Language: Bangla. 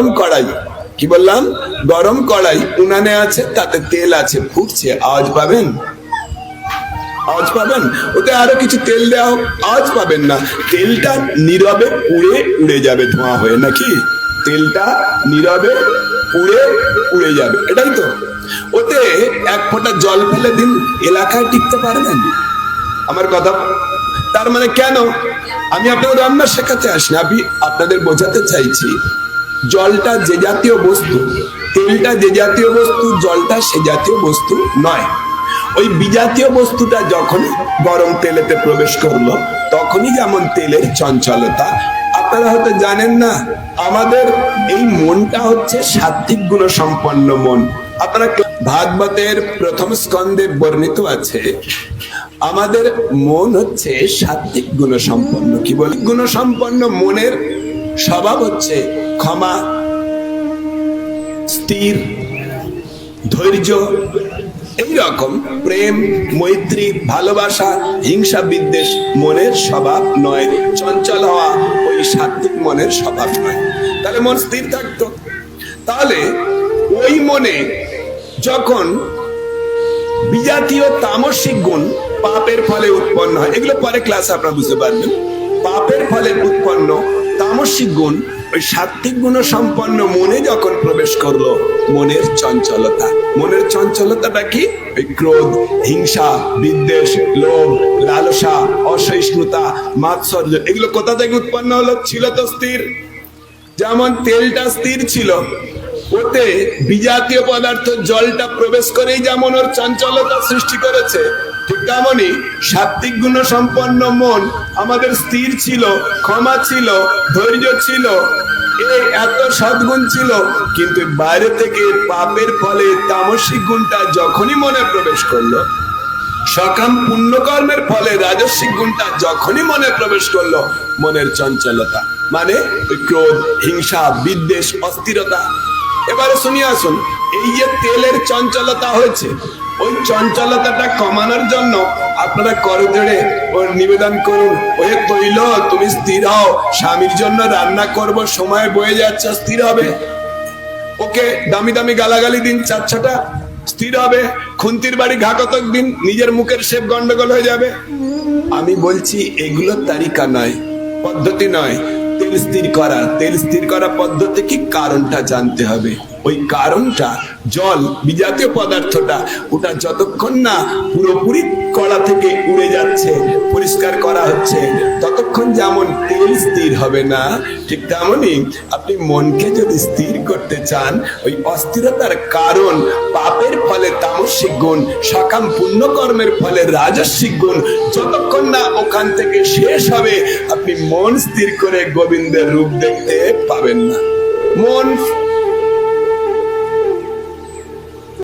গরম কড়াই। কি বললাম? গরম কড়াই। উনানে আছে, তাতে তেল আছে। ফুটছে। আওয়াজ পাবেন? আওয়াজ পাবেন? ওতে আরও কিছু তেল দেওয়া হোক। আওয়াজ পাবেন না। তেলটা নীরবে পুড়ে উড়ে যাবে ধোঁয়া হয়ে, নাকি? তেলটা নীরবে পুড়ে উড়ে যাবে। এটাই তো। ওতে এক ফোঁটা জল ফেলে দিন। এলাকায় টিকতে পারবেন? আমার কথা। তার মানে কেন? আমি আপনাদের রান্না শেখাতে আসি আমি আপনাদের বোঝাতে চাইছি জলটা যে জাতীয় বস্তু, তেলটা যে জাতীয় বস্তু, জলটা সে জাতীয় বস্তু নয়। ওই বিজাতীয় বস্তুটা যখন গরম তেলেতে প্রবেশ করল, তখনই যেমন তেলের চঞ্চলতা। আপনারা হয়তো জানেন না, আমাদের এই মনটা হচ্ছে সাত্বিক গুণ সম্পন্ন মন। আপনারা ভাগবতের প্রথম স্কন্ধে বর্ণিত আছে, আমাদের মন হচ্ছে সাত্বিক গুণ সম্পন্ন কি বলে? গুণ সম্পন্ন মনের স্বভাব হচ্ছে ক্ষমা, স্থির, ধৈর্য, এইরকম প্রেম, মৈত্রী, ভালোবাসা, হিংসা, বিদ্বেষ মনের স্বভাব নয়। চঞ্চল হওয়া ওই সাত্বিক মনের স্বভাব নয়। তাহলে মন স্থির থাকতো। তাহলে ওই মনে যখন বিজাতীয় তামসিক গুণ পাপের ফলে উৎপন্ন হয়, এগুলো পরে ক্লাসে আপনারা বুঝতে পারবেন। পাপের ফলে উৎপন্ন তামসিক গুণ, ওই সাত্বিক গুণ সম্পন্ন মনে যখন প্রবেশ করল, মনের চঞ্চলতা। মনের চঞ্চলতাটা কি? ওই ক্রোধ, হিংসা, বিদ্বেষ, লোভ, লালসা, অসহিষ্ণুতা, মাৎসর্য, এগুলো কোথা থেকে উৎপন্ন হলো? ছিল তো স্থির। যেমন তেলটা স্থির ছিল, ওতে বিজাতীয় পদার্থ জলটা প্রবেশ করেই যেমন ওর চঞ্চলতা সৃষ্টি করেছে ঠিক তেমনই সাত্বিক গুণ সম্পন্ন মন আমাদের স্থির ছিল, ক্ষমা ছিল, ধৈর্য ছিল এত সদ্গুণ ছিল, কিন্তু বাইরে থেকে পাপের ফলে তামসিক গুণটা যখনই মনে প্রবেশ করল, সকাম পুণ্যকর্মের ফলে রাজস্বিক গুণটা যখনই মনে প্রবেশ করল, মনের চঞ্চলতা মানে ক্রোধ, হিংসা, বিদ্বেষ, অস্থিরতা। এবারে শুনিয়ে আসুন, এই যে তেলের চঞ্চলতা হয়েছে ওই চঞ্চলতাটা কমানোর জন্য আপনারা করজোড়ে ওর নিবেদন করুন। ওহে তৈল তুমি স্থির হও। স্বামীর জন্য রান্না করব, সময় বয়ে যাচ্ছে, স্থির হবে। ওকে দামি দামি গালাগালি দিন, চাচ্ছাটা। স্থির হবে। খুন্তির বাড়ি ঘাকতক দিন, নিজের মুখের শেপ গন্ডগোল হয়ে যাবে। আমি বলছি, এগুলো তালিকা নয়, পদ্ধতি নয়। তেল স্থির করা। তেল স্থির করা পদ্ধতি কি? কারণটা জানতে হবে। ওই কারণটা, জল, বিজাতীয় পদার্থটা, ওটা যতক্ষণ না পুরোপুরি কড়া থেকে উড়ে যাচ্ছে, পরিষ্কার করা হচ্ছে, ততক্ষণ যেমন তেল স্থির হবে না, ঠিক তেমনই আপনি মনকে যদি স্থির করতে চান, ওই অস্থিরতার কারণ, পাপের ফলে তামসিক গুণ, সকাম পুণ্যকর্মের ফলে রাজস্বিক গুণ, যতক্ষণ না ওখান থেকে শেষ হবে, আপনি মন স্থির করে গোবিন্দের রূপ দেখতে পাবেন না। মন